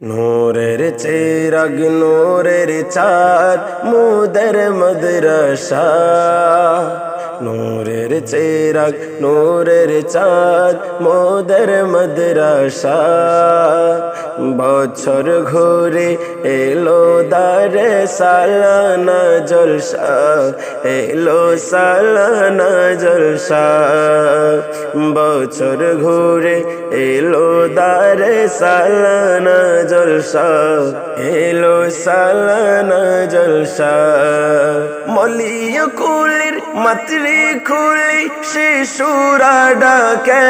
নূরের চেরাগ নূরের চাঁদ মুদের মদরসা। নূরের চেরাগ, নূরের চাঁদ, মোদের মদরসা। বছর ঘুরে এলো দারে সালানা জলসা, এলো সালানা জলসা। বছর ঘুরে এলো দারে সালানা জলসা, এলো সালানা জলসা। মলিয় কুলির মাতৃ খুলি শিশুরা ডাকে।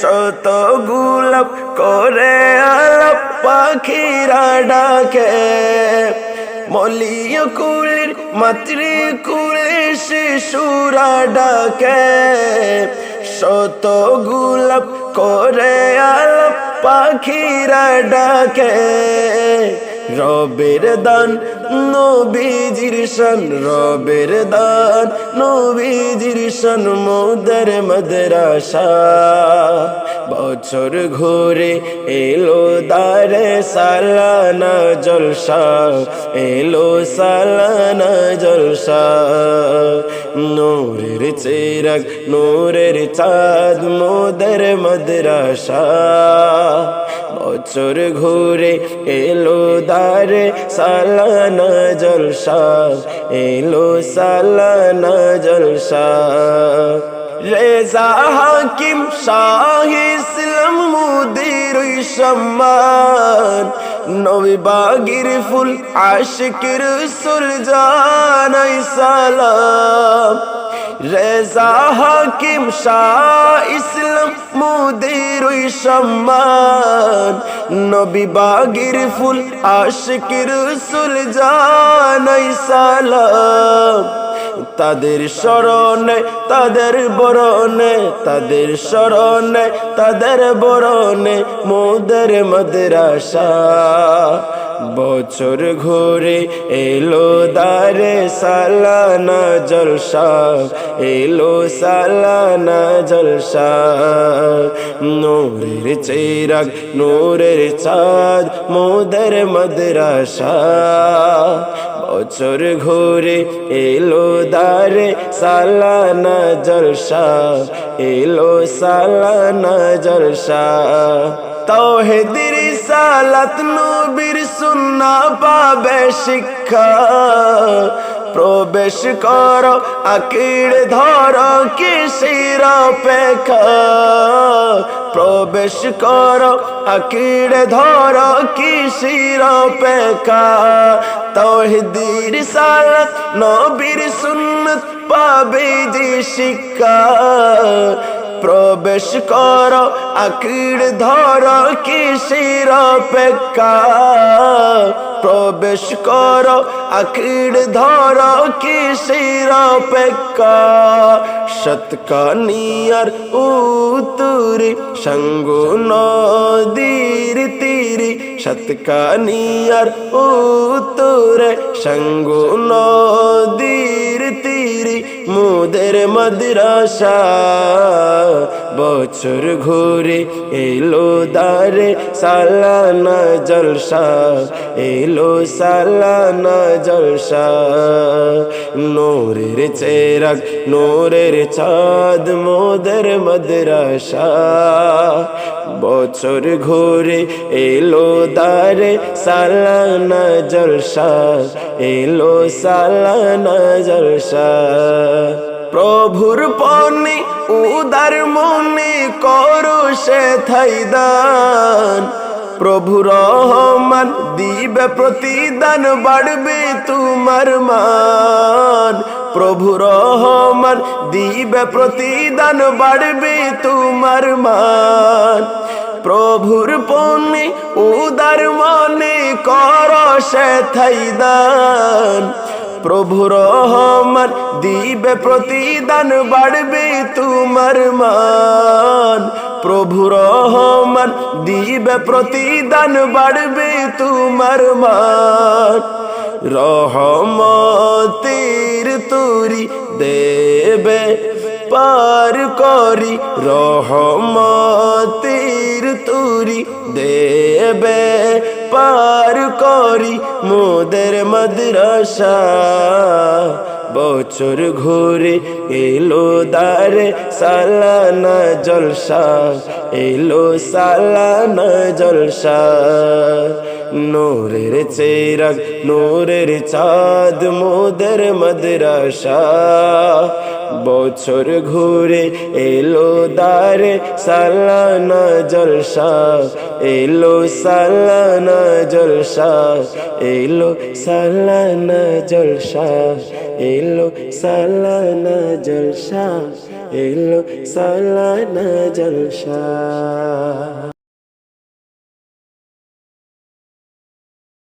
শত গুলাপ করে আলাপ পাখিরা ডাকে। মলিয় কুলির মাতৃ কুলি শিশুরা ডাকে। শত গুলাপ করে আলাপ পাখিরা ডাকে। রবের দান নবীজির শান রবের দান, নবীজির শান মোদের মদরাসা। বছর ঘুরে এলো দারে সালানা জলসা, এলো সালানা জলসা। নূরের চেরাগ, নূরের চাঁদ মোদের মদরাসা। বছর ঘুরে এলো দারে সালানা জলসা, এলো সালানা জলসা। রেজা হাকিম শাহ ইসলাম মুদির সম্মান, নবী বাগির ফুল আশিকের সুল জানাই সালাম। রেজা হাকিম শাহ ইসলাম মুদির সম্মান। নবী বাগির ফুল, আশিকের সুল জানাই সালাম। তাদের স্মরণে, তাদের বরণে, তাদের স্মরণে, তাদের বরণে মোদের মদরাসা। বছর ঘুরে এলো দারে সালানা জলসা, এলো সালানা জলসা। নূরের চেরাগ, নূরের চাঁদ মোদের মদরাসা। বছর ঘুরে এলো দারে সালানা জলসা, এলো সালানা জলসা। তৌহেদির সালাত নবীর সুন্না পাবে শিক্ষা। প্রবেশ কর আকিড় ধর কিসির অপেক্ষা প্রবেশ কর, আকিড়ে ধর কিসির অপেক্ষা তহিদির সালাত, নবীর সুন্নত পাবে যে শিক্ষা। প্রবেশ কর আকিড় ধর কিসির অপেক্ষা? প্রবেশ কর আকিড় ধর কিসির অপেক্ষা? শতকানিয়ার উতুরি, সঙ্গ নদীর তীরি। শতকানিয়ার উতুরে, সঙ্গ নদীর তীরি। মুদের মদরাসা বছর ঘুরে এলো দারে সালানা জলসা, এলো সালানা জলসা। নোরের চেরাগ, নোরের চাঁদ মোদের মদরাসা। বছর ঘুরে এলো দারে সালানা জলসা, এলো সালানা জলসা। প্রভুর পনি উদার মনে করো সে থাইদান। প্রভু রহমান, দিবে প্রতিদান, বাড়বে তোমার মান। প্রভু রহমান, দিবে প্রতিদান, বাড়বে তোমার মান। প্রভুর পনে উদার মনে কর সে থাইদান। প্রভু রহমান, দিবে প্রতিদান বাড়বে তোমার মান। প্রভু রহমান, দিবে প্রতিদান বাড়বে তোমার মান। রহমতির তুরি দেবে পার করি, রহমতির তুরি দেবে পার করি মোদের মাদ্রাসা। বছর ঘুরে এলো দারে সালানা জলসা এলো সালানা জলসা। নূরের চেরাগ, নূরের চাঁদ, মোদের মাদ্রাসা। বছর ঘুরে এলো দারে সালানা জলসা, এলো সালানা জলসা, এলো সালানা জলসা, এলো সালানা জলসা, এলো সালানা জলসা।